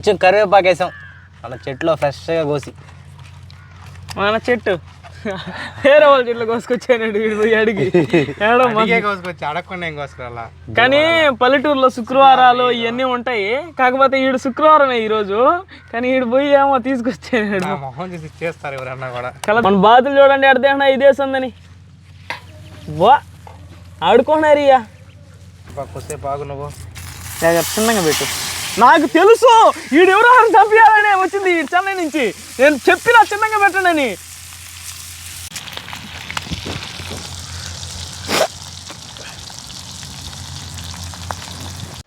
కొంచెం కరివేపాకు వేసాం. మన చెట్లో ఫ్రెష్గా కోసి. మన చెట్టు. వేరే వాళ్ళ చెట్లు కోసుకొచ్చానండి వీడు అడిగి. కోసుకొచ్చి అడగకుండా ఏం కోసుకురాలా కానీ పల్లెటూరులో శుక్రవారాలు ఇవన్నీ ఉంటాయి. కాకపోతే ఈడు శుక్రవారమే ఈరోజు. కానీ ఈడు పోయి ఏమో తీసుకొచ్చాడు మొహం చూసి చేస్తారు ఎవరన్నా కూడా. కల మన బాతులు చూడండి అడితేనా ఇదే సందని వా ఆడుకోండి ఇయ్యా కొద్దిసేపు ఆగు నువ్వు. చిన్నగా పెట్టు. నాకు తెలుసు. ఈడు ఎవరో చంపించాలనే వచ్చింది ఈ చెన్నై నుంచి. నేను చెప్పిన చిన్నగా పెట్టండి అని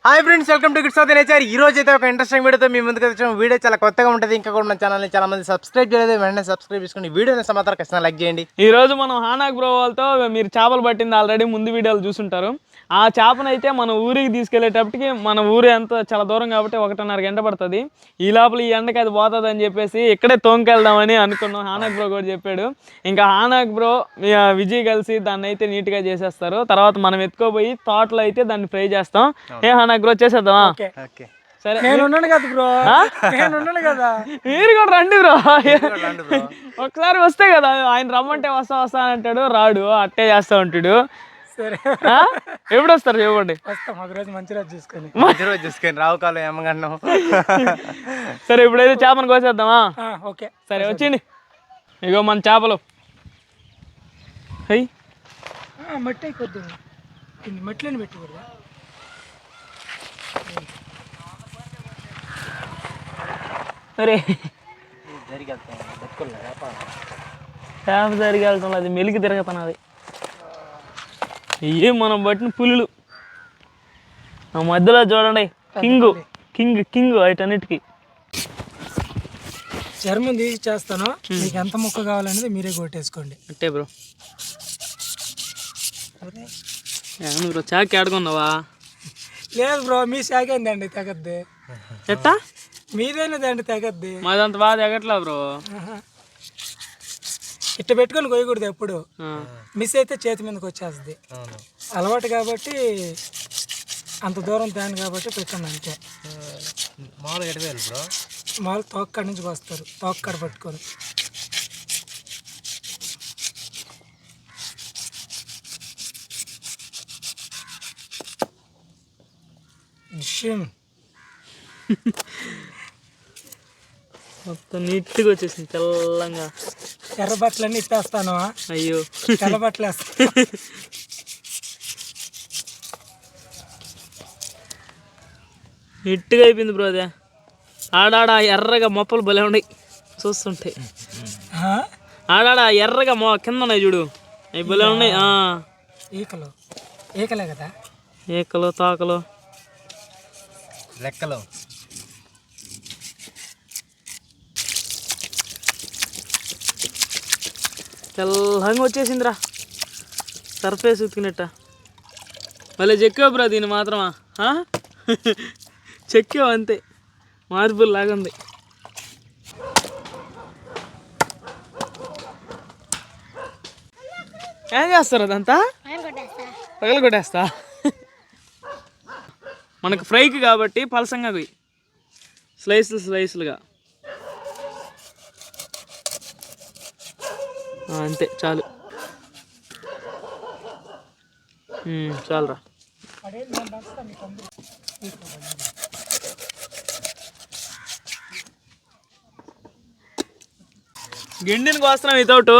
hi friends welcome to gifts of nature ఈ రోజు అయితే ఒక ఇంట్రెస్టింగ్ వీడియోతో మీ ముందుకు వచ్చాము. వీడియో చాలా కొత్తగా ఉంటుంది. ఇంకా కూడా మన ఛానల్ని చాలా మంది సబ్స్క్రైబ్ చేయలేదు. వెంటనే సబ్స్క్రైబ్ చేసుకుని వీడియోని సమాచారం ఖచ్చితంగా లైక్ చేయండి. ఈ రోజు మనం హానాక్ బ్రో వాళ్ళతో మీరు చేపలు పట్టింది ఆల్రెడీ ముందు వీడియోలు చూసుంటారు. ఆ చేపనైతే మన ఊరికి తీసుకెళ్ళేటప్పటికి మన ఊరు ఎంత చాలా దూరం కాబట్టి ఒకటిన్నర గంట పడుతుంది. ఈ లోపల ఈ ఎండకి అది పోతుంది అని చెప్పేసి ఇక్కడే తోంకెళ్దామని అనుకున్నాం. హానాక్ బ్రో కూడా చెప్పాడు. ఇంకా హానాక్ బ్రో విజయ్ కలిసి దాన్ని అయితే నీట్గా చేసేస్తారు. తర్వాత మనం ఎత్తుకోపోయి తోటలో అయితే దాన్ని ఫ్రై చేస్తాం. ఏ హానాక్ బ్రో చేసేద్దామా ఓకే. సరే. నేను ఉన్నాను కదా బ్రో. నేను ఉన్నాను కదా. మీరు కూడా రండి బ్రో. ఒకసారి వస్తే కదా ఆయన రమ్మంటే వస్తా వస్తా అని అంటాడు. రాడు అట్టే చేస్తా ఉంటాడు? ఎప్పుడు వస్తారు చెప్పండి వస్తాం ఒక రోజు మంచి రోజు చూసుకొని. మంచి రోజు చూసుకొని రావు కాలం ఏమగండం సరే ఇప్పుడైతే చేపను కోసేద్దామా? ఆ, ఓకే. సరే వచ్చింది ఇగో మన చేపలు. అయ్యి మట్టి అయిపోద్ది. మట్టిని పెట్టుకోరు అరే. చేప సరిగా వెళ్తాం అది మెలికి తిరగతాను అది. ఏం మనం పట్టిన పులులు. ఆ మధ్యలో చూడండి కింగ్. కింగ్ కింగ్ వాటన్నిటికీ. చర్మం తీసి చేస్తాను. మీకు ఎంత ముక్క కావాలనేది మీరే కొట్టేసుకోండి. అట్టే బ్రో. బ్రో చాకి ఆడుకున్నావా? లేదు బ్రో మీ శాఖందండి తెగద్ది. ఎట్టా? మీదేనదండి తెగద్ది? మాదంత బాగా ఎగట్లా బ్రో. ఇట్ట పెట్టుకొని కొయ్యకూడదు ఎప్పుడు. మిస్ అయితే చేతి మీదకి వచ్చేస్తుంది. అలవాటు కాబట్టి అంత దూరం తేను కాబట్టి పెట్టండి అంతే. మామూలుగా ఎడవేయాలి బ్రో? మామూలు తోక్కడి నుంచి వస్తారు. తోక్కడ పట్టుకొని. విషయం మొత్తం నీట్గా వచ్చేసింది తెల్లంగా. ఎర్ర బట్టలన్నీ ఇప్పేస్తాను. అయ్యో. తెల్ల బట్టలు వేస్తాను. నీట్గా అయిపోయింది బ్రో అదే. ఆడాడ ఎర్రగా మొప్పలు భలే ఉన్నాయి. చూస్తుంటాయి ఆ? ఆడాడ ఎర్రగా మొ కింద ఉన్నాయి చూడు. అవి భలే ఉన్నాయి. ఆ. ఈకలు. ఈకలే కదా? ఏకలు తాకలు. లెక్కలో తెల్లంగా వచ్చేసిందిరా. సర్ఫేస్ ఉతికినట్ట. మళ్ళీ చెక్కావు బ్రా దీన్ని మాత్రమా? చెక్కావు అంతే. మార్బుల్ లాగా ఉంది ఏం చేస్తారు అదంతా? పగలు కొట్టేస్తా మనకు ఫ్రైకి కాబట్టి పలసంగా పోయి స్లైస్లు స్లైస్లుగా. అంతే చాలు. చాలరా చాలురా. గిండిని కోస్తున్నాం వితౌట్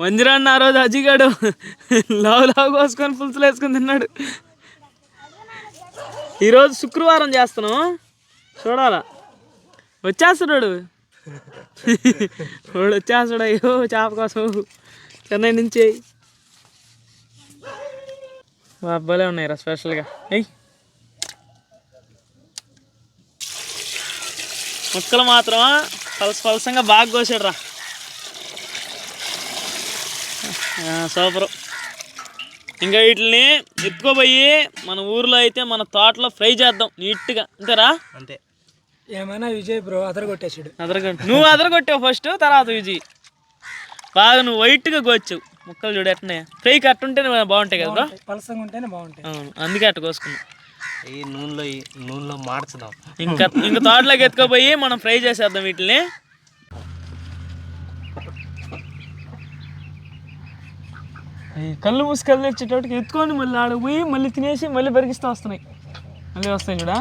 వంజరాన్ని ఆ రోజు అజిగాడు లావు లావు కోసుకొని పులుసులు వేసుకొని తిన్నాడు. ఈరోజు శుక్రవారం చేస్తున్నాం. చూడాలా. వచ్చేస్తున్నాడు. వాడు వచ్చేస్తాడు అయ్యో చేప కోసం. చెన్నై నుంచి. అబ్బాలే ఉన్నాయిరా స్పెషల్గా. అయ్యి ముక్కలు మాత్రం పలస పలసంగా బాగా కోసాడు రా సూపరు. ఇంకా వీటిని ఎత్తుకోబోయి మన ఊర్లో అయితే మన తోటలో ఫ్రై చేద్దాం నీట్గా. అంతేరా? అంతే. ఏమైనా విజయ్ బ్రో అదరగొట్టేసాడు. అదరగొట్టు నువ్వు అదరగొట్టావు ఫస్ట్ తర్వాత విజయ్. బాగా నువ్వు వైట్గా కోచ్చావు ముక్కలు చూడు ఎట్టనే ఫ్రై కట్టుంటేనే బాగుంటాయి కదా బ్రో? పలసంగా ఉంటేనే బాగుంటాయి. అవును అందుకే అట్ట కోసుకున్నాం ఈ నూనెలో ఈ నూనెలో మార్చుదాం. ఇంకా ఇంకా తోటలోకి ఎత్తుకోపోయి మనం ఫ్రై చేసేద్దాం వీటిని. ఈ కళ్ళు మూసి కళ్ళు తెచ్చేటోటికి ఎత్తుకొని మళ్ళీ ఆడ పోయి మళ్ళీ తినేసి మళ్ళీ బరిగిస్తూ వస్తున్నాయి. మళ్ళీ వస్తాయి చూడా?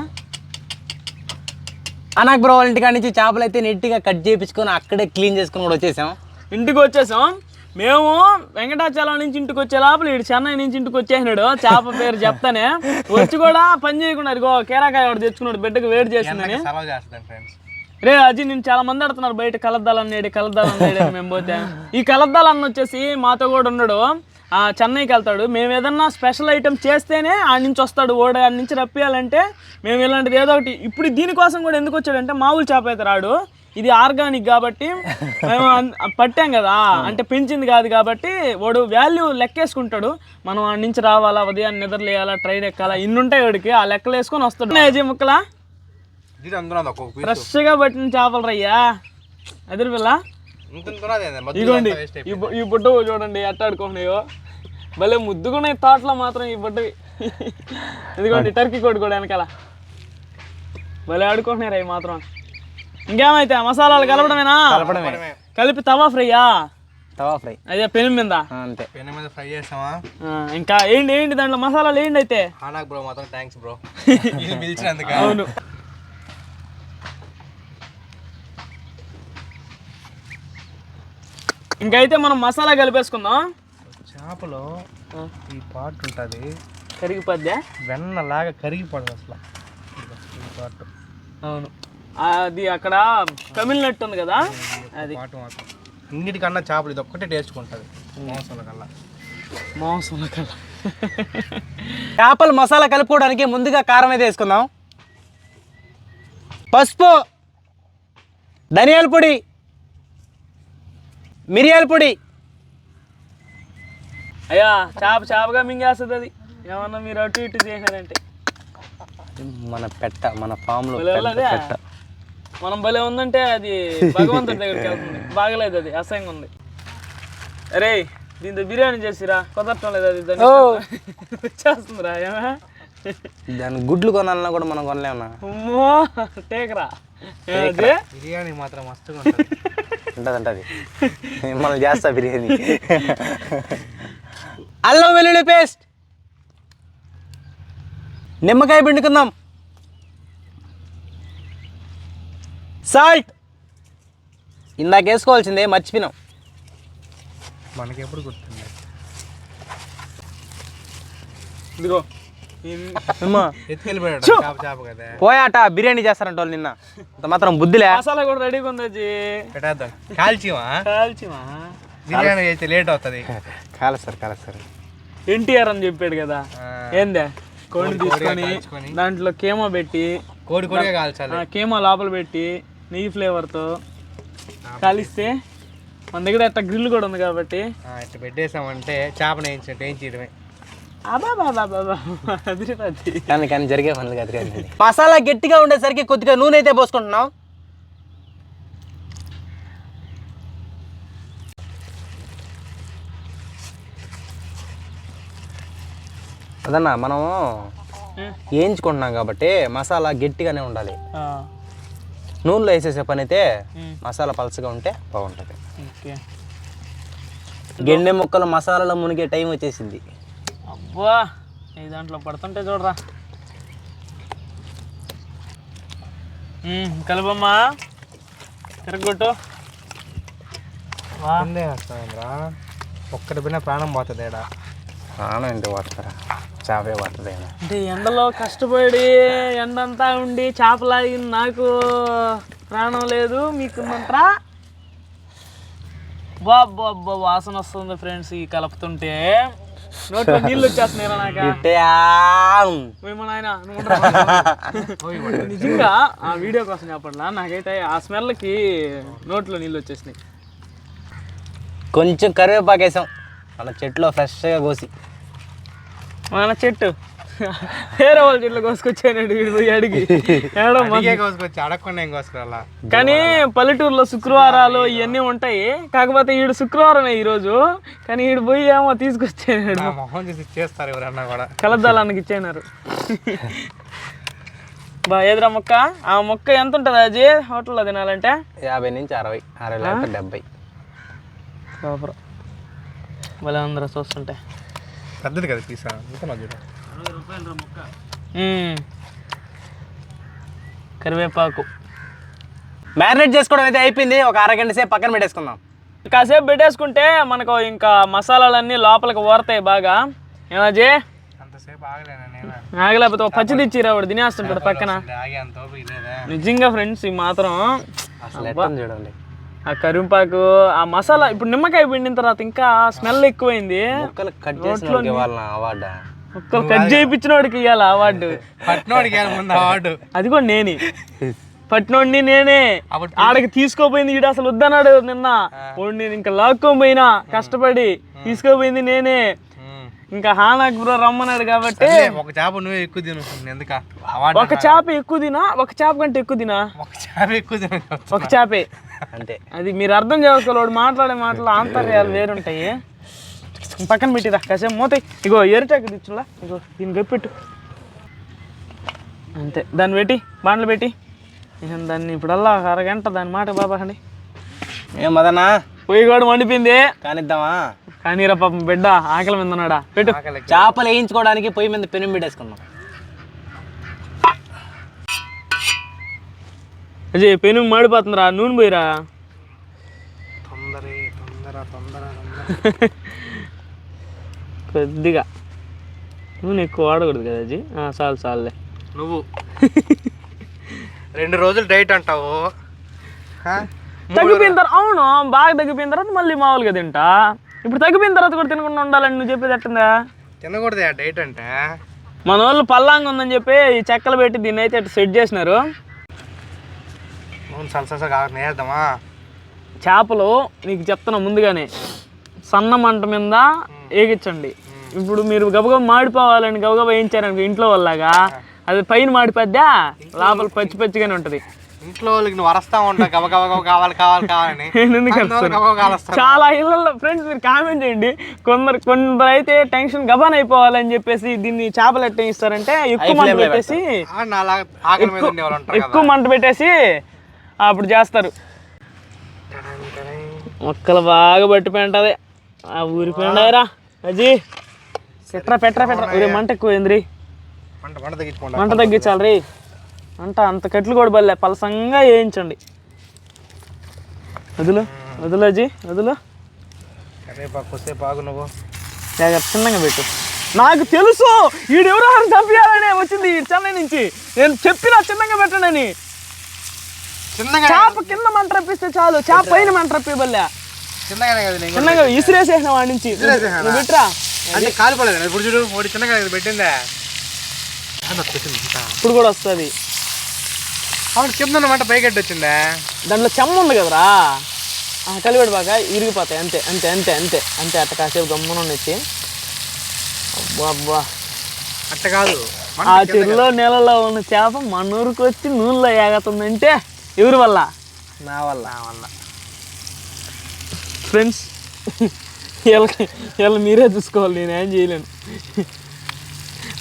అనాక్ బ్రో వాళ్ళ ఇంటికాడ నుంచి చేపలు అయితే నీట్గా కట్ చేయించుకొని అక్కడే క్లీన్ చేసుకొని కూడా వచ్చేసాం. ఇంటికి వచ్చేసాం. మేము వెంకటాచలం నుంచి ఇంటికి వచ్చే లోపల ఇటు చెన్నై నుంచి ఇంటికి వచ్చేసినాడు. చేప పేరు చెప్తానే. వచ్చి కూడా పని చేయకుండా ఇదిగో కీరాకాయ ఒకటి తెచ్చుకున్నాడు బిడ్డకు వేడి చేసిందని. రే అజీ నేను చాలా మంది ఆడుతున్నారు బయట కలద్దాలన్నాడు కలద్దాలన్నాడు మేము పోతే. ఈ కలద్దాలన్న వచ్చేసి మాతో కూడా ఉన్నాడు. చెన్నైకి వెళ్తాడు. మేము ఏదన్నా స్పెషల్ ఐటమ్ చేస్తేనే ఆ నుంచి వస్తాడు. ఓడ ఆడ నుంచి రప్పియాలంటే మేము ఇలాంటిది ఏదో ఒకటి. ఇప్పుడు దీనికోసం కూడా ఎందుకు వచ్చాడంటే మామూలు చేప అయితే రాడు. ఇది ఆర్గానిక్ కాబట్టి మేము పట్టాం కదా. అంటే పెంచింది కాదు కాబట్టి వాడు వాల్యూ లెక్కేసుకుంటాడు. మనం ఆ నుంచి రావాలా ఉదయాన్ని నిద్రలేయాలా ట్రైన్ ఎక్కాలా ఇన్ని ఉంటాయి వాడికి. ఆ లెక్కలు వేసుకొని వస్తాడు అజయ్ ముక్కలా? ఫ్రెష్గా పట్టిన చేపలు రయ్యా. ఎదురు ఇదిగోండి ఈ బుట్ట చూడండి ఎట్ట ఆడుకున్నాయో భలే ముద్దుకున్నాయి తోటలో మాత్రం ఈ బుట్టవి ఇదిగోండి టర్కీ కోడి కూడా వెనకాల. భలే ఆడుకుంటున్నారు అవి మాత్రం. ఇంకేమైతే మసాలాలు కలపడమేనా? కలపడమే. కలిపి తవా ఫ్రైయా? తవా ఫ్రై. అదే పెను మీద. అంతే. పెన్ మీద ఫ్రై చేసామా? ఇంకా ఏంటి ఏంటి దాంట్లో మసాలాలు ఏంటి అయితే? బ్రో మాత్రం థ్యాంక్స్ బ్రో. అవును. ఇంకైతే మనం మసాలా కలిపేసుకుందాం. చేపలో ఈ పార్ట్ ఉంటుంది. కరిగిపోద్దా? వెన్నలాగా కరిగిపోదు అసలు. ఈ పార్ట్. అవును. అది అక్కడ కమిలినట్టు ఉంది కదా? అది. పార్ట్ మాత్రం. అన్నిటికన్నా చేపలు ఇది ఒక్కటే టేస్ట్ ఉంటుంది. మాంసాల కల్లా. మాంసం కల్లా. చేపలు మసాలా కలుపుకోవడానికి ముందుగా కారం అయితే వేసుకుందాం. పసుపు ధనియాల పొడి మిరియాల పొడి. అయ్యా చేప చేపగా మింగేస్తుంది అది. ఏమన్నా మీరు అటు ఇటు చేశారంటే. మన పెట్ట మన ఫామ్లో భలే ఉన్నదే. మనం భలే ఉందంటే అది భగవంతుడి దగ్గరికి వెళ్తుంది. బాగలేదు అది అసహ్యంగా ఉంది. అరే దీంతో బిర్యానీ చేసిరా? కుదరటం లేదు అది దాన్ని వచ్చేస్తుందిరా ఏమే? దాని గుడ్లు కొనాలన్నా కూడా మనం కొనలేమన్నా? అమ్మో టేకరా. బిర్యానీ మాత్రం మస్తుగా ఉంటుంది. ఉంటుంది మనం చేస్తా బిర్యానీ. అల్లం వెల్లుల్లి పేస్ట్. నిమ్మకాయ పిండుకుందాం సాల్ట్. ఇందాక వేసుకోవాల్సిందే మర్చిపోయినాం. మనకి ఎప్పుడు గుర్తుంది ఇదిగో. పోయాట బిర్యానీ చేస్తారంట వాళ్ళు నిన్న. అంత మాత్రం బుద్ధిలే మసాలా కూడా రెడీగా ఉంది పెట్టేద్దాం. కాల్చివా కాల్చిమా బిర్యానీ అయితే లేట్ అవుతుంది. కాలుస్తారు కాలుస్తారు ఎన్టీఆర్ అని చెప్పాడు కదా. ఏందే? కోడిని తీసుకొని. దాంట్లో కేమో పెట్టి కోడి కోడిగా కాల్చాలి. కేమో లోపల పెట్టి నెయ్యి ఫ్లేవర్తో కలిస్తే మన దగ్గర అట్ట గ్రిల్ కూడా ఉంది కాబట్టి. ఇట్లా పెట్టేసామంటే చేపను వేయించినట్టు వేయించడమే కానీ కానీ జరిగే పనులు కాదు మసాలా గట్టిగా ఉండేసరికి కొద్దిగా నూనె అయితే పోసుకుంటున్నాం అదన్నా మనము ఉం. వేయించుకుంటున్నాం కాబట్టి మసాలా గట్టిగానే ఉండాలి. నూనెలో వేసేసే పని అయితే. మసాలా పలసగా ఉంటే బాగుంటుంది. గెండె ముక్కలు మసాలాలో మునిగే టైం వచ్చేసింది. అబ్బా ఈ దాంట్లో పడుతుంటే చూడరా. ఉమ్, కలుపమ్మా. తిరగొట్టు. వా. ఒక్కటి పోయినా ప్రాణం పోతుంది ఏడా ప్రాణం ఏంటి పడతారా చేపే పడుతుంది అంటే ఎండలో కష్టపడి ఎండంతా ఉండి చేపలాగి నాకు ప్రాణం లేదు. మీకుందంటరా బాబ్బా వాసన వస్తుంది ఫ్రెండ్స్ ఈ కలుపుతుంటే. నోట్లో నీళ్ళు వచ్చేస్తున్నాయి నాకు నాయన? నిజంగా ఆ వీడియో కోసం చెప్పట్లా నాకైతే ఆ స్మెల్కి నోట్లో నీళ్ళు వచ్చేసినాయి. కొంచెం కరివేపాకు వేసాం. మన చెట్లో ఫ్రెష్గా కోసి. మన చెట్టు. వేరే వాళ్ళ చెట్లు కోసుకొచ్చానండి వీడు పోయి అడిగి. కోసుకొచ్చి అడగకుండా ఏం కోసుకురాలా? కానీ పల్లెటూరులో శుక్రవారాలు ఇవన్నీ ఉంటాయి. కాకపోతే ఈడు శుక్రవారమే ఈరోజు. కానీ ఈడు పోయి ఏమో తీసుకొచ్చాడు. నా మొహం చూసి చేస్తారు ఎవరన్నా కూడా. కలద్దాలానికి ఇచ్చేనారు. బా ఏదిరా మొక్క? ఆ మొక్క ఎంత ఉంటుంది అజీ? హోటల్లో తినాలంటే? యాభై నుంచి అరవై అరవై లేకపోతే డెబ్బై. సూపర్. భలే అందరూ చూస్తుంటే. పెద్దది కదా తీసా? ఇంకా చూడ. కరివేపాకు. మ్యారినేట్ చేసుకోవడం అయితే అయిపోయింది. ఒక అరగంట సేపు పక్కన పెట్టేసుకుందాం. కాసేపు పెట్టేసుకుంటే మనకు ఇంకా మసాలాలన్నీ లోపలికి ఊరతాయి బాగా. ఏమాజీ ఆగలేకపోతే ఒక పచ్చిది ఇచ్చిరా వాడు తినేస్తుంటాడు పక్కన. నిజంగా ఫ్రెండ్స్ ఈ మాత్రం చూడండి. ఆ కరింపాకు ఆ మసాలా ఇప్పుడు నిమ్మకాయ పిండిన తర్వాత ఇంకా స్మెల్ ఎక్కువైంది. కట్ చేసిన ఒక్కరు కట్ చేయించిన వాడికి ఇవ్వాలి అవార్డు. పట్టినోడికి ముందు అవార్డు. అది కూడా నేనే. పట్టినోడిని నేనే. ఆడకి తీసుకోపోయింది ఈడు అసలు వద్దన్నాడు నిన్న. వాడు నేను ఇంకా లాక్కొని పోయినా కష్టపడి తీసుకోపోయింది నేనే. ఇంకా హానాక్ బ్రో రమ్మన్నాడు కాబట్టి ఒక చేప నువ్వే ఎక్కువ తిను ఎందుక? ఒక చేప ఎక్కువ తినా ఒక చేప కంటే ఎక్కువ తినా? ఒక చేప ఎక్కువ తిను ఒక చేపే. అంతే. అది మీరు అర్థం చేసుకోవాలి వాడు మాట్లాడే మాటలు ఆంతర్యాలు వేరుంటాయి. పక్కన పెట్టిరా కాసేపు మూతాయి ఇగో ఎరుటాకు తెచ్చులా ఇగో దీన్ని గప్పెట్టు అంతే. దాన్ని పెట్టి బాండ్లు పెట్టి. దాన్ని ఇప్పుడల్లా ఒక అరగంట దాని మాట బాబా అండి ఏం మదనా? పొయ్యి కూడా మండిపోయింది. కానిద్దామా? కానీరా పాపం బిడ్డ ఆకలి మీద ఉన్నాడా? పెట్టు. చేపలు వేయించుకోవడానికి పొయ్యి మీద పెను పెట్టేసుకున్నాం అజయ్ పెను మాడిపోతుందిరా. నూనె పోయిరా. తొందర తొందర తొందర. కొద్దిగా. నూనె ఎక్కువ వాడకూడదు కదా అజీ? ఆ, చాలు చాలులే. నువ్వు. రెండు రోజులు డైట్ అంటావు? తగ్గిపోయిన తర్వాత అవును బాగా తగ్గిపోయిన తర్వాత మళ్ళీ మామూలుగా తింటా. ఇప్పుడు తగ్గిపోయిన తర్వాత కూడా తినకుండా ఉండాలని నువ్వు చెప్పేది ఎట్టుందా? తినకూడదు ఆ డైట్ అంటే? మన వాళ్ళు పల్లాంగా ఉందని చెప్పి ఈ చెక్కలు పెట్టి దీన్ని అయితే అటు సెట్ చేసినారు. అవును సలసా కాదు నేద్దామా చేపలు నీకు చెప్తున్నా ముందుగానే. సన్న మంట మీద ఏగించండి. ఇప్పుడు మీరు గబగబా మాడిపోవాలని గబగబా వేయించారనుకో ఇంట్లో వాళ్ళగా అది పైన మాడిపోద్దా? లోపల పచ్చి పచ్చిగానే ఉంటుంది. ఇంట్లో వాళ్ళకి నువ్వు వరస్తా ఉంటావు గబ గబ గబ కావాలి కావాలి కావాలని. చాలా ఇళ్ళల్లో ఫ్రెండ్స్ మీరు కామెంట్ చేయండి. కొందరు కొందరు అయితే టెన్షన్ గబాన్ అయిపోవాలని చెప్పేసి దీన్ని చేపలు ఎట్ట ఇస్తారంటే ఎక్కువ మంట పెట్టేసి ఎక్కువ మంట పెట్టేసి అప్పుడు చేస్తారు. మొక్కలు బాగా పట్టిపోయింటది ఆ ఊరి పెండాయిరా అజీ పెట్రా పెట్రా పెట్రా మంట ఎక్కువ ఏంద్రి మంట మంట మంట తగ్గించాలి రీ అంట అంత కట్లు కూడా బల్లే పలసంగా వేయించండి. వదులు వదులు అజీ వదులు. చిన్నగా పెట్టు. నాకు తెలుసు ఈడెవరో చంపించాలనే వచ్చింది చెన్నై నుంచి. నేను చెప్పిన చిన్నగా పెట్టండి చిన్నగా చేప కింద మంట రప్పిస్తే చాలు చేప పైన మంట రప్పి చిన్నగా ఇసిరేసేసిన వాడి నుంచి. పెట్టరా అంటే కాలిపోలేదు ఇప్పుడు చూడు ఒకటి చిన్నగా పెట్టిందే. ఇప్పుడు కూడా వస్తుంది. అవును కింద మంట పైకెట్టి వచ్చిందే? దాంట్లో చెమ్మ ఉంది కదరా? ఆ, కలిపెడు బాగా ఇరిగిపోతాయి అంతే అంతే అంతే అంతే అంతే అట్ట కాసేపు గమ్మున వచ్చి అబ్బా అబ్బా. అట్ట కాదు. ఆ చెరువులో నీళ్ళలో ఉన్న చేప మన ఊరికి వచ్చి నూనెలో ఏగుతుందంటే ఎవరి వల్ల నా వల్ల? నా వల్ల. ఫ్రెండ్స్ వీళ్ళకి వీళ్ళు మీరే చూసుకోవాలి నేను ఏం చేయలేను.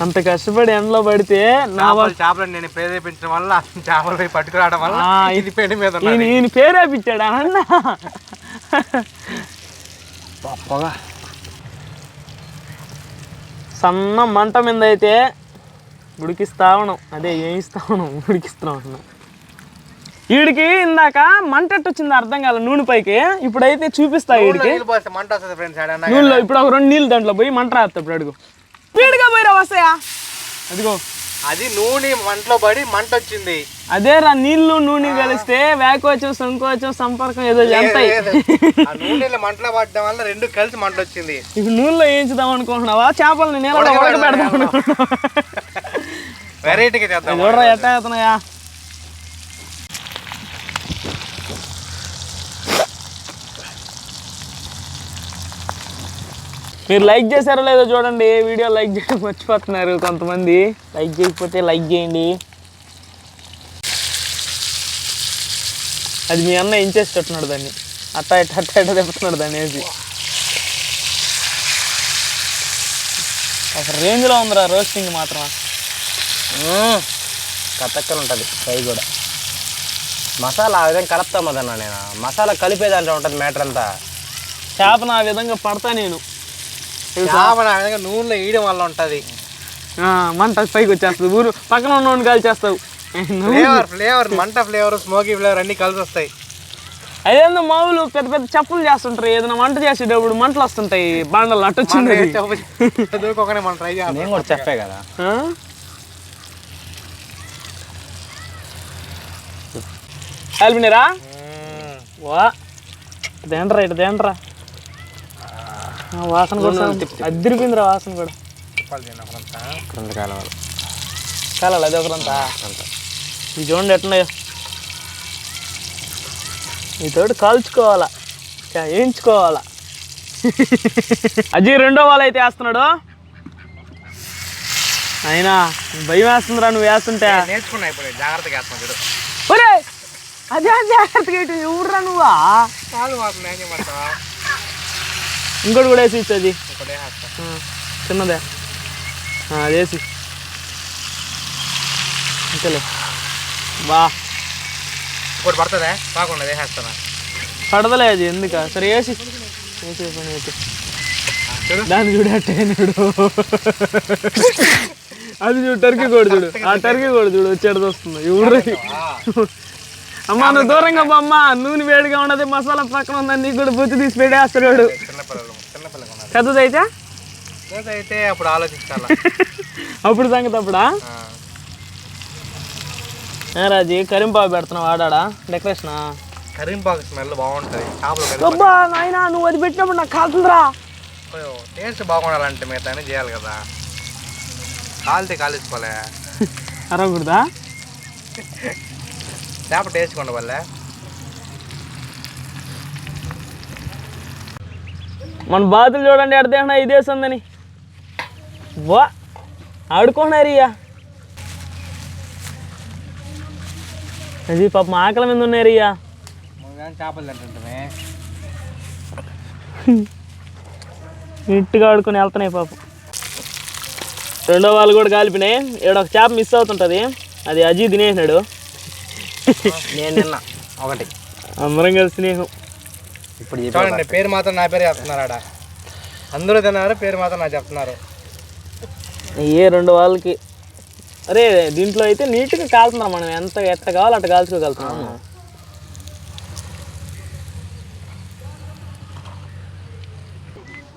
అంత కష్టపడి ఎండలో పడితే నా చేపలు చేపలు నేను ప్రేరేపించడం వల్ల చేపలు పోయి పట్టుకురావడం వల్ల ఇది పెళ్ళి మీద. ఈయన పేరేపించాడు అన్న? పొగ సన్న మంట మీద అయితే ఉడికిస్తా ఉన్నాం. అదే వేయిస్తా ఉన్నాం ఉడికిస్తా ఉన్నాం. వీడికి ఇందాక మంట ఎట్టు వచ్చింది అర్థం కాల నూనె పైకి. ఇప్పుడైతే చూపిస్తా వీడికి నూనెలో ఇప్పుడు ఒక రెండు నీళ్ళు దాంట్లో పోయి మంట రాస్తా ఇప్పుడు అడుగు. స్పీడ్గా పోయిరా వస్తాయా? అదిగో. అది నూనె మంటలో పడి మంట వచ్చింది. అదే రా నీళ్ళు నూనె కలిస్తే వేకోవచ్చు సంకోచం సంపర్కం ఏదో. ఆ నూనెలో మంటలో పడడం వల్ల రెండు కలిసి మంట వచ్చింది. ఇప్పుడు నూనెలో వేయించుదాం అనుకుంటున్నావా? చేపలని నీళ్ళలో ఉడకబెడదాం అనుకుంటున్నావా? వెరైటీగా చేద్దాం ఎట్టా అవుతున్నాయా మీరు లైక్ చేశారో లేదో చూడండి వీడియో లైక్ చేయడం మర్చిపోతున్నారు కొంతమంది. లైక్ చేయకపోతే లైక్ చేయండి. అది మీ అన్న ఏం చేసేటట్టున్నాడు దాన్ని. అట్ట ఇట్ట అట్ట ఇట్ట తిప్పుతున్నాడు దాన్ని వేసి. ఒక రేంజ్లో ఉందిరా రోస్టింగ్ మాత్రం. కతక్కలు ఉంటుంది ఫ్రై కూడా. మసాలా ఆ విధంగా కలుపుతాం అదన్నా నేను. మసాలా కలిపేదంటే ఉంటుంది మ్యాటర్ అంతా. చేపను ఆ విధంగా పడతా నేను. నూనెలో వేయడం వల్ల ఉంటుంది. ఆ, మంట పైకి వచ్చేస్తుంది. ఊరు పక్కన ఉన్న కాల్ చేస్తావు ఫ్లేవర్ ఫ్లేవర్ మంట ఫ్లేవర్ స్మోకీ ఫ్లేవర్ అన్ని కలిసి వస్తాయి అదేందో మామూలు పెద్ద పెద్ద చెప్పులు చేస్తుంటారు. ఏదైనా వంట చేసేటప్పుడు మంటలు వస్తుంటాయి. బాండలు అట్ట వచ్చింది అది. చదువుకోకనే మనం ట్రై చేయాలి నేను కూడా చెప్పే కదా. ఆ? కాలిపినరా వా. ఇదేంట్రా ఇటు దేంట్రా వాసన కూడా అద్దరిపోయిందిరా వాసన కూడా. రెండు కాలం కాలాలి అది ఒకరంతా ఇది చూడండి ఎట్లున్నాయో. మీతోటి కాల్చుకోవాలా. వేయించుకోవాలా అజయ్ రెండో వాళ్ళు అయితే వేస్తున్నాడు. అయినా భయం వేస్తుందిరా నువ్వు వేస్తుంటే. నేర్చుకున్నా ఇప్పుడు జాగ్రత్తగా వేస్తాను చూడు. అదే జాగ్రత్తగా ఇటు ఎవరురా నువ్వా? కాదు ఇంకోటి కూడా వేసి వేస్తా చిన్నదే. అది వేసి. అంతేలే బా. ఇంకోటి పడుతుందా? కాకుండా వేసేస్తానా పడదలే అది ఎందుక? సరే వేసి. వేసి పని అయితే దాన్ని చూడు అది చూడు టర్కీ కోడి చూడు. ఆ టర్కీ కోడి చూడు వచ్చేది వస్తుంది. ఎవరు? అమ్మా నువ్వు దూరంగా బొమ్మ నూనె వేడిగా ఉన్నది మసాలా పక్కన ఉందని నీకు కూడా బుద్ధి తీసి ఉన్నారు పెద్దదైతే అయితే? అప్పుడు ఆలోచించాలా? అప్పుడు సంగతి అప్పుడా? రాజీ కరింపాకు పెడుతున్నావు ఆడాడా? డెకరేషనా? కరింపాకు స్మెల్ బాగుంటుంది. అబ్బా నాయనా నువ్వు అది పెట్టినప్పుడు నాకు కాలుతుందిరా. టేస్ట్ బాగుండాలంటే మిగతా చేయాలి కదా. కాలితే కాలించుకోలే అరవకూడదా? చేప టేస్ట్ ఉండవల్లే. మన బాతులు చూడండి ఎడతేనా ఇదే సందని వా ఆడుకున్నారు ఇయ్య. అది పాపం ఆకలి మీద ఉన్నారు ఇయ్య. చేపలు తింటుంటే నీట్గా ఆడుకొని వెళ్తున్నాయి పాపం. రెండో వాళ్ళు కూడా కాలిపినాయి ఇక్కడ ఒక చేప మిస్ అవుతుంటుంది. అది అజీ తినేసినాడు. నేను నిన్న ఒకటి. అందరం కలిసి స్నేహం. ఇప్పుడు చూడండి పేరు మాత్రం నా పేరు చెప్తున్నారు ఆడ అందరూ తిన్నారు? పేరు మాత్రం నాకు చెప్తున్నారు. ఏ రెండు వాళ్ళకి. అరే దీంట్లో అయితే నీట్గా కాలుతున్నాం మనం. ఎంత ఎట్ట కావాలో అట్ట కాల్చుకోగలుగుతున్నాం.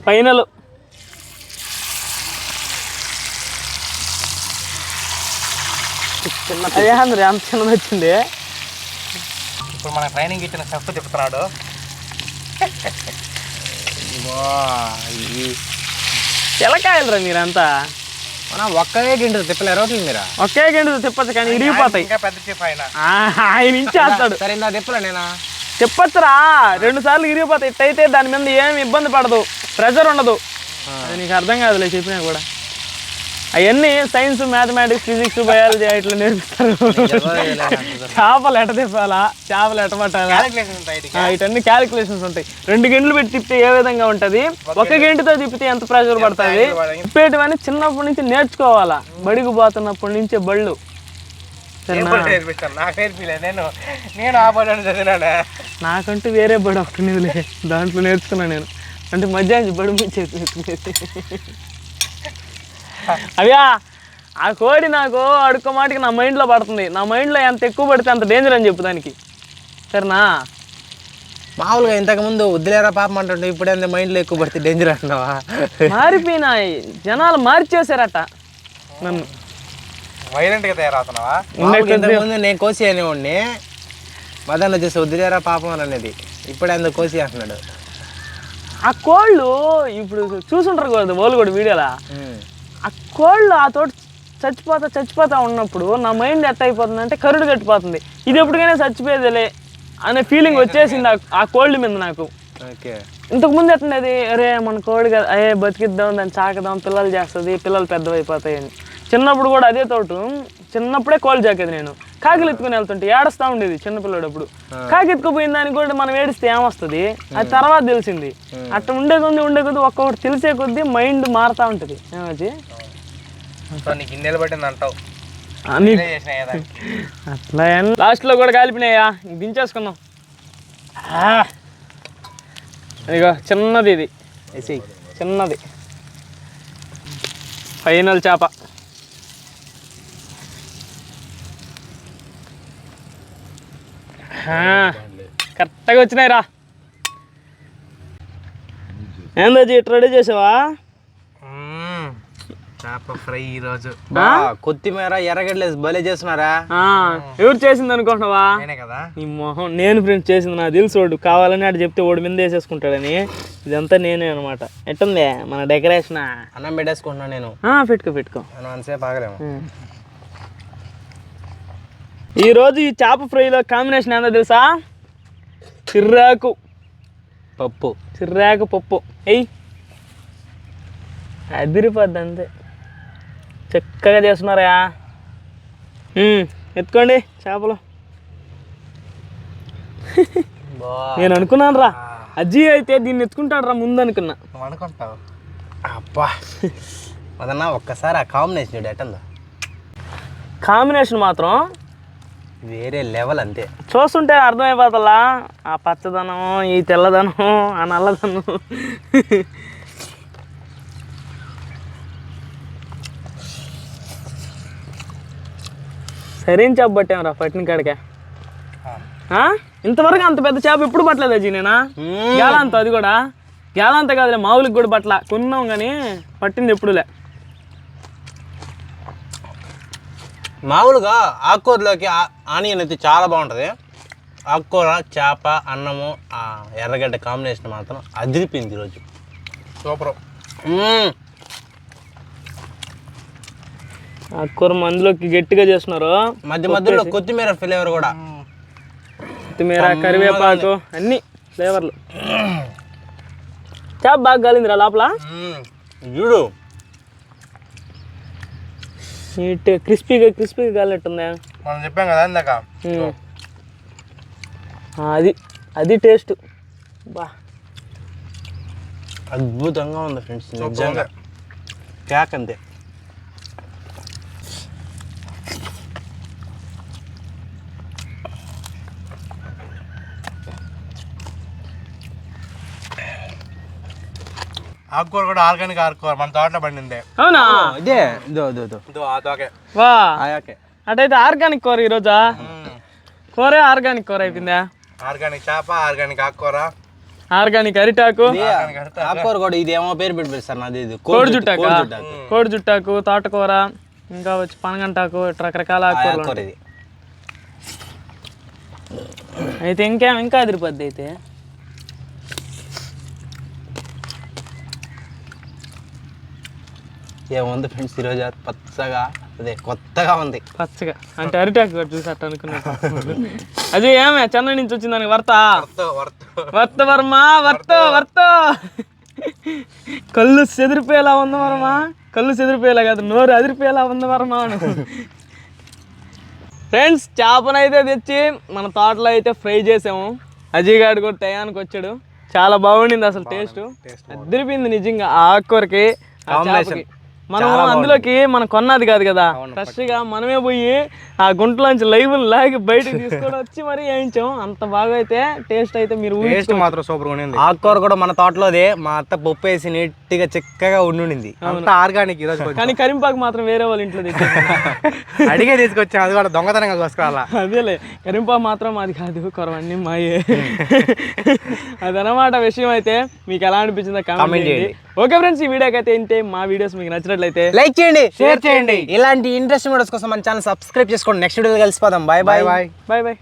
ఫైనల్. అదే అందరు ఎంత చిన్నది వచ్చింది? ఇప్పుడు మన ట్రైనింగ్ ఇచ్చిన చెఫ్ చెప్తున్నాడు. వా, ఈ- తెలకాయలరా మీరంతా? మనం ఒక్కడే గింట తిప్పలేరు అవుతుంది మీరా? ఒకే గంట తిప్పచ్చు కానీ ఇరిగిపోతాయి. ఇంకా పెద్ద చెఫ్ ఆయన. ఆ, ఆయన ఇంచేస్తాడు సరే ఇందా తిప్పలే నేనా? చెప్పొచ్చురా రెండు సార్లు ఇరిగిపోతాయి. ఇట్టయితే దాని మీద ఏమి ఇబ్బంది పడదు. ప్రెషర్ ఉండదు. అది నీకు అర్థం కాదులే చెప్పినా కూడా. అవన్నీ సైన్స్ మ్యాథమెటిక్స్ ఫిజిక్స్ బయాలజీ ఇట్లా నేర్పిస్తారు. చేపలు ఎట తిప్పాలా? చేపలు ఎట పట్టాలా? ఇటన్ని క్యాలిక్యులేషన్స్ ఉంటాయి. రెండు గంటలు పెట్టి తిప్పితే ఏ విధంగా ఉంటది? ఒక గంటతో తిప్పితే ఎంత ప్రెషర్ పడుతుంది? తిప్పేటివన్నీ చిన్నప్పటి నుంచి నేర్చుకోవాలా? బడికి పోతున్నప్పటి నుంచే బళ్ళు. నాకంటూ వేరే బడి ఒకటి దాంట్లో నేర్చుకున్నా నేను. అంటే మధ్యాహ్నం బడి ముచ్చేది అవ్యా ఆ కోడి నాకు అడుక్కో మాటికి నా మైండ్లో పడుతుంది. నా మైండ్లో ఎంత ఎక్కువ పడితే అంత డేంజర్ అని చెప్పు దానికి. సరేనా? మామూలుగా ఇంతకు ముందు వద్దులేరా పాపం అంటుంటే ఇప్పుడు ఎంత మైండ్లో ఎక్కువ పడితే డేంజర్ అంటున్నావా? మారిపోయినాయి. జనాలు మార్చేశారట. నన్ను. వైలెంట్గా తయారవుతున్నావా? ఇందాక ఇంతకు ముందు నేను కోసి అనేవాడిని. మదన్ వచ్చేసి వద్దులేరా పాపం అని అనేది. ఇప్పుడు ఎందుకు కోసి అంటున్నాడు. ఆ కోళ్ళు ఇప్పుడు చూసుంటారు కదా వాళ్ళు కూడా వీడియోలా. ఆ కోళ్ళు ఆ తోట చచ్చిపోతా చచ్చిపోతా ఉన్నప్పుడు నా మైండ్ ఎట్ట అయిపోతుంది అంటే కరుడు కట్టిపోతుంది. ఇది ఎప్పటికైనా చచ్చిపోయేదిలే అనే ఫీలింగ్ వచ్చేసింది ఆ- కోళ్ళ మీద నాకు. ఇంతకు ముందు ఎట్లుండేది అరే మన కోడి కదా అయ్యే బతికిద్దాం దాన్ని చాకదాం పిల్లలు చేస్తుంది పిల్లలు పెద్దవైపోతాయని. చిన్నప్పుడు కూడా అదే తోటు. చిన్నప్పుడే కోళ్ళు చాకేది నేను. కాకిలు ఎత్తుకుని వెళ్తుంటే ఏడుస్తా ఉండేది చిన్నపిల్లడప్పుడు. కాకి ఎత్తుకుపోయిన దానికి కూడా మనం ఏడిస్తే ఏమొస్తుంది? అది తర్వాత తెలిసింది. అట్లా ఉండే కొద్ది ఉండే కొద్ది ఒక్కొక్కటి తెలిసే కొద్దీ మైండ్ మారుతా ఉంటుంది. ఏమది? అట్లా లాస్ట్లో కూడా కాలిపినాయా దించేసుకుందాం. ఇదిగో చిన్నది ఇది. చిన్నది. ఫైనల్ చేప. కరెక్ట్గా వచ్చినాయి రా ఏందజీ రెడీ చేసావా? చేప ఫ్రై ఈరోజు కొత్తిమీర ఎర్రగడ్డలేసి భలే చేస్తున్నారా? ఆ, ఎవరు చేసింది అనుకుంటున్నావా? నేనే కదా. నీ మొహం నేను ఫ్రెండ్స్ చేసింది నాకు తెలుసు వాడు. కావాలని అటు చెప్తే వాడు మీద వేసేసుకుంటాడని. ఇదంతా నేనే అనమాట ఎట్టుంది? మన డెకరేషన్? అన్నం పెట్టేసుకుంటున్నాను నేను. పెట్టుకో పెట్టుకో. మనం అంతసేపు ఆగలేము. ఈరోజు ఈ చేప ఫ్రైలో కాంబినేషన్ ఏందో తెలుసా? చిర్రాకు. పప్పు. చిర్రాకు పప్పు. ఎయ్ అదిరిపోద్ది అంతే. చక్కగా చేస్తున్నారా ఎత్తుకోండి చేపలు. నేను అనుకున్నాను రా అజ్జీ అయితే దీన్ని ఎత్తుకుంటాడు రా ముందు అనుకున్నా అనుకుంటావు. అబ్బా. అదన్నా ఒక్కసారి ఆ కాంబినేషన్ చూడు ఎట్టందో. కాంబినేషన్ మాత్రం వేరే లెవెల్ అంతే. చూస్తుంటే అర్థమైపోతలా? ఆ పచ్చదనం ఈ తెల్లదనం ఆ నల్లదనం. సరైన చేప పట్టాం రా పట్టిన కాడికే? ఇంతవరకు అంత పెద్ద చేప ఎప్పుడు పట్టలేదు అజీ నేనా గేలాంత అది కూడా. గేలాంత కాదులే మామూలుకి కూడా పట్ల కొన్నాం కానీ పట్టింది ఎప్పుడులే. మామూలుగా ఆకుకూరలోకి ఆ- ఆనియన్ అయితే చాలా బాగుంటుంది. ఆకుకూర చేప అన్నము ఆ ఎర్రగడ్డ కాంబినేషన్ మాత్రం అదిరిపోయింది ఈరోజు. సూపర్. ఆ కూర మందులోకి గట్టిగా చేస్తున్నారు. మధ్య మధ్యలో కొత్తిమీర ఫ్లేవర్ కూడా. కొత్తిమీర కరివేపాకు అన్ని ఫ్లేవర్లు. చేప బాగా కాలిందిరా లోపల. చూడు. నీట్ క్రిస్పీగా క్రిస్పీగా కాలినట్టుందా? మనం చెప్పాం కదా ఇందాక. ఆ, అది అది టేస్ట్. బా. అద్భుతంగా ఉంది ఫ్రెండ్స్ నిజంగా. కేక్ అంతే. ఆకుకూర కూడా ఆర్గానిక్ ఆకుకూర మన తోటలో పండిందే. అవునా? ఇదే. ఇదో ఇదో ఇదో. ఇదో ఆ తోకే. వా. ఆయాకే అటైతే ఆర్గానిక్ కూర ఈరోజా? కూరే ఆర్గానిక్ కూర అయిపోయిందా? ఆర్గానిక్ చేప ఆర్గానిక్ ఆకుకూర. ఆర్గానిక్ అరిటాకు. ఆకుకూర కూడా ఇది ఏమో పేరు పెట్టి పిలుస్తారు నాది ఇది. కోడి జుట్టాకు? కోడి జుట్టాకు. తోటకూర ఇంకా వచ్చి పనగంటాకు ఇట్లా రకరకాల ఆకుకూరలు ఆకుకూర అయితే ఇంకేం ఇంకా అదిరిపోద్ది అయితే? ఏముంది ఫ్రెండ్స్ ఈరోజు పచ్చగా అదే కొత్తగా ఉంది. పచ్చగా. అంటే అరిటాకు కూడా చూసి అట్ట అది ఏమే? చెన్నై నుంచి వచ్చింది దానికి వర్త? వర్త వర్మ వర్త వర్త. కళ్ళు చెదిరిపోయేలా ఉంది వర్మ. కళ్ళు చెదిరిపోయేలా కాదు నోరు అదిరిపోయేలా ఉంది వర్మ. అను ఫ్రెండ్స్ చేపనైతే తెచ్చి మన తోటలో అయితే ఫ్రై చేసాము. అజయ్ గారు కూడా టయానికి వచ్చాడు. చాలా బాగుండింది అసలు టేస్ట్. అదిరిపోయింది నిజంగా ఆ ఆకుకూరకి మనం అందులోకి మనం కొన్నది కాదు కదా. ఫ్రెష్గా మనమే పోయి ఆ గుంటలోంచి లైవ్ లాగి బయటకు తీసుకొని వచ్చి మరీ వేయించాం. అంత బాగా అయితే టేస్ట్ అయితే మీరు ఊహించుకో- మాత్రం సూపర్ ఉంది ఆకుకూర కూడా మన తోటలోదే మా అత్త పప్పు వేసి నీట్గా చిక్కగా ఉండింది అంతా ఆర్గానిక్ ఈరోజు కానీ కరింపాకు మాత్రం వేరే వాళ్ళ ఇంట్లో అడిగే తీసుకొచ్చాం అది కూడా దొంగతనంగా కోసుకోవాలా? అదేలే కరింపాకు మాత్రం మాది కాదు కొరవన్నీ మాయే. అదనమాట విషయం అయితే. మీకు ఎలా అనిపించిందో కామెంట్ చేయండి. ఓకే ఫ్రెండ్స్ ఈ వీడియోకి అయితే ఏంటి మా వీడియోస్ మీకు నచ్చినట్లయితే లైక్ చేయండి షేర్ చేయండి. ఇలాంటి ఇంట్రెస్టింగ్ వీడియోస్ కోసం మన ఛానల్ సబ్స్క్రైబ్ చేసుకోండి. Next video కలిసిపోదాం. Bye bye bye bye bye